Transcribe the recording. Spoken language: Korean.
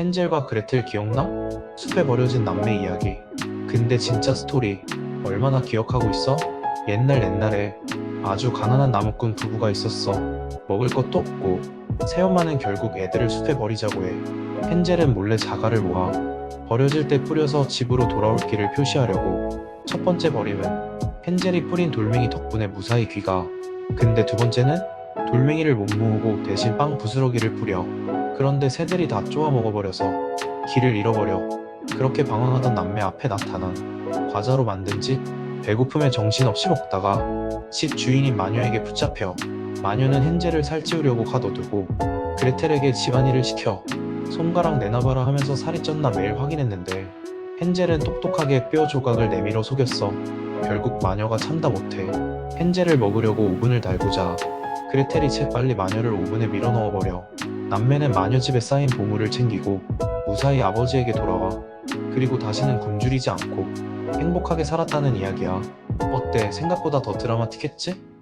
헨젤과 그레텔 기억나? 숲에 버려진 남매 이야기. 근데 진짜 스토리 얼마나 기억하고 있어? 옛날 옛날에 아주 가난한 나무꾼 부부가 있었어. 먹을 것도 없고 새엄마는 결국 애들을 숲에 버리자고 해. 헨젤은 몰래 자갈을 모아 버려질 때 뿌려서 집으로 돌아올 길을 표시하려고. 첫 번째 버림은 헨젤이 뿌린 돌멩이 덕분에 무사히 귀가. 근데 두 번째는 돌멩이를 못 모으고 대신 빵 부스러기를 뿌려. 그런데 새들이 다 쪼아 먹어버려서 길을 잃어버려. 그렇게 방황하던 남매 앞에 나타난 과자로 만든 집. 배고픔에 정신없이 먹다가 집 주인인 마녀에게 붙잡혀. 마녀는 헨젤을 살찌우려고 가둬두고 그레텔에게 집안일을 시켜. 손가락 내놔봐라 하면서 살이 쪘나 매일 확인했는데 헨젤은 똑똑하게 뼈 조각을 내밀어 속였어. 결국 마녀가 참다 못해 헨젤을 먹으려고 오븐을 달구자 그레텔이 재빨리 마녀를 오븐에 밀어 넣어버려. 남매는 마녀 집에 쌓인 보물을 챙기고 무사히 아버지에게 돌아와. 그리고 다시는 굶주리지 않고 행복하게 살았다는 이야기야. 어때? 생각보다 더 드라마틱했지?